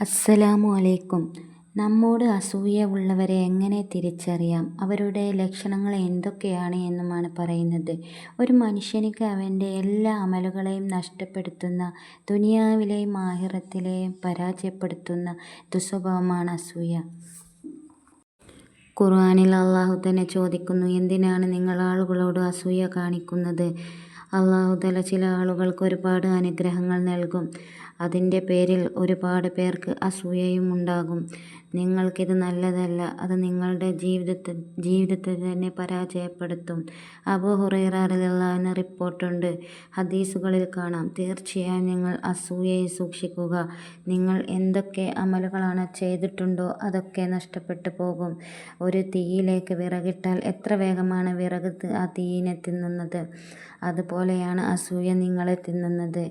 അസ്സലാമു അലൈക്കും. നമ്മോട് അസൂയ ഉള്ളവരെ എങ്ങനെ തിരിച്ചറിയാം? അവരുടെ ലക്ഷണങ്ങൾ എന്തൊക്കെയാണ് എന്നുമാണ് പറയുന്നത്. ഒരു മനുഷ്യനിക്ക് അവന്റെ എല്ലാ അമലുകളെയും നഷ്ടപ്പെടുത്തുന്ന ദുനിയാവിലെയും ആഹിറത്തിലെയും പരാജയപ്പെടുത്തുന്ന ദുസ്വഭാവമാണ് അസൂയ. ഖുർആാനിൽ അള്ളാഹു തന്നെ ചോദിക്കുന്നു എന്തിനാണ് നിങ്ങൾ ആളുകളോട് അസൂയ കാണിക്കുന്നത്? അള്ളാഹുതല ചില ആളുകൾക്ക് ഒരുപാട് അനുഗ്രഹങ്ങൾ നൽകും. അതിന്റെ പേരിൽ ഒരുപാട് പേർക്ക് അസൂയയും ഉണ്ടാകും. നിങ്ങൾക്കിത് നല്ലതല്ല. അത് നിങ്ങളുടെ ജീവിതത്തെ ജീവിതത്തെ തന്നെ പരാജയപ്പെടുത്തും. അബൂ ഹുറൈറ റളിയല്ലാഹു റിപ്പോർട്ടുണ്ട്. ഹദീസുകളിൽ കാണാം. തീർച്ചയായും നിങ്ങൾ അസൂയയെ സൂക്ഷിക്കുക. നിങ്ങൾ എന്തൊക്കെ അമലുകളാണ് ചെയ്തിട്ടുണ്ടോ അതൊക്കെ നഷ്ടപ്പെട്ടു പോകും. ഒരു തീയിലേക്ക് വിറകിട്ടാൽ എത്ര വേഗമാണ് വിറക് ആ തീയിനെ തിന്നുന്നത് അതുപോലെയാണ് അസൂയ നിങ്ങളെ തിന്നുന്നത്.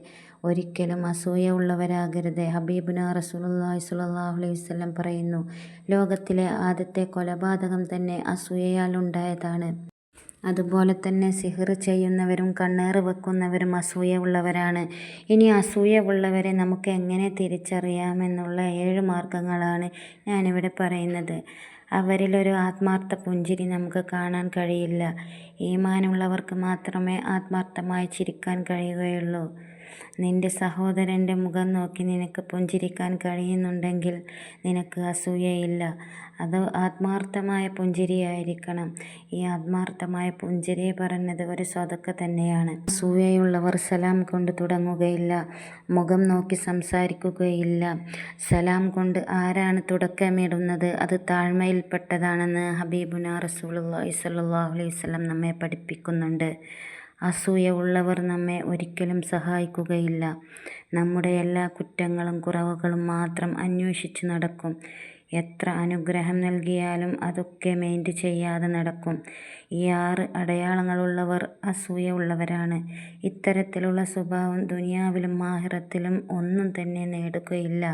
ഒരിക്കലും അസൂയ ഉള്ളവരാകരുത്. ഹബീബുന റസൂലുള്ളാഹി സ്വല്ലല്ലാഹു അലൈഹി വസല്ലം പറയുന്നു ലോകത്തിലെ ആദ്യത്തെ കൊലപാതകം തന്നെ അസൂയയാൽ ഉണ്ടായതാണ്. അതുപോലെ തന്നെ സിഹർ ചെയ്യുന്നവരും കണ്ണേറ് വെക്കുന്നവരും അസൂയ ഉള്ളവരാണ്. ഇനി അസൂയ ഉള്ളവരെ നമുക്ക് എങ്ങനെ തിരിച്ചറിയാമെന്നുള്ള ഏഴ് മാർഗങ്ങളാണ് ഞാനിവിടെ പറയുന്നത്. അവരിലൊരു ആത്മാർത്ഥ പുഞ്ചിരി നമുക്ക് കാണാൻ കഴിയില്ല. ഈമാനുള്ളവർക്ക് മാത്രമേ ആത്മാർത്ഥമായി ചിരിക്കാൻ കഴിയുകയുള്ളൂ. നിന്റെ സഹോദരന്റെ മുഖം നോക്കി നിനക്ക് പുഞ്ചിരിക്കാൻ കഴിയുന്നുണ്ടെങ്കിൽ നിനക്ക് അസൂയയില്ല. അത് ആത്മാർത്ഥമായ പുഞ്ചിരിയായിരിക്കണം. ഈ ആത്മാർത്ഥമായ പുഞ്ചിരി പറഞ്ഞത് ഒരു സ്വതക്ക തന്നെയാണ്. അസൂയയുള്ളവർ സലാം കൊണ്ട് തുടങ്ങുകയില്ല. മുഖം നോക്കി സംസാരിക്കുകയില്ല. സലാം കൊണ്ട് ആരാണ് തുടക്കമിടുന്നത്? അത് താഴ്മയിൽപ്പെട്ടതാണെന്ന് ഹബീബുന റസൂൽ അലൈഹി വസല്ലം നമ്മെ പഠിപ്പിക്കുന്നുണ്ട്. അസൂയ ഉള്ളവർ നമ്മെ ഒരിക്കലും സഹായിക്കുകയില്ല. നമ്മുടെ എല്ലാ കുറ്റങ്ങളും കുറവുകളും മാത്രം അന്വേഷിച്ച് നടക്കും. എത്ര അനുഗ്രഹം നൽകിയാലും അതൊക്കെ മെയിന്റ് ചെയ്യാതെ നടക്കും. ഈ ആറ് അടയാളങ്ങളുള്ളവർ അസൂയ ഉള്ളവരാണ് ഇത്തരത്തിലുള്ള സ്വഭാവം ദുനിയാവിലും മാഹിറത്തിലും ഒന്നും തന്നെ നേടുകയില്ല.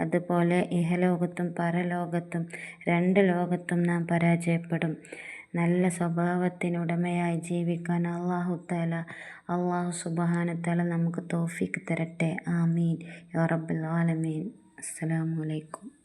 അതുപോലെ ഇഹലോകത്തും പരലോകത്തും രണ്ട് ലോകത്തും നാം പരാജയപ്പെടും. നല്ല സ്വഭാവത്തിനുടമയായി ജീവിക്കാൻ അള്ളാഹു തല അള്ളാഹു സുബാനത്തല നമുക്ക് തോഫിക്ക് തരട്ടെ. ആമീൻ. യാ ആലമീൻ. അസ്സലാമു അലൈക്കും.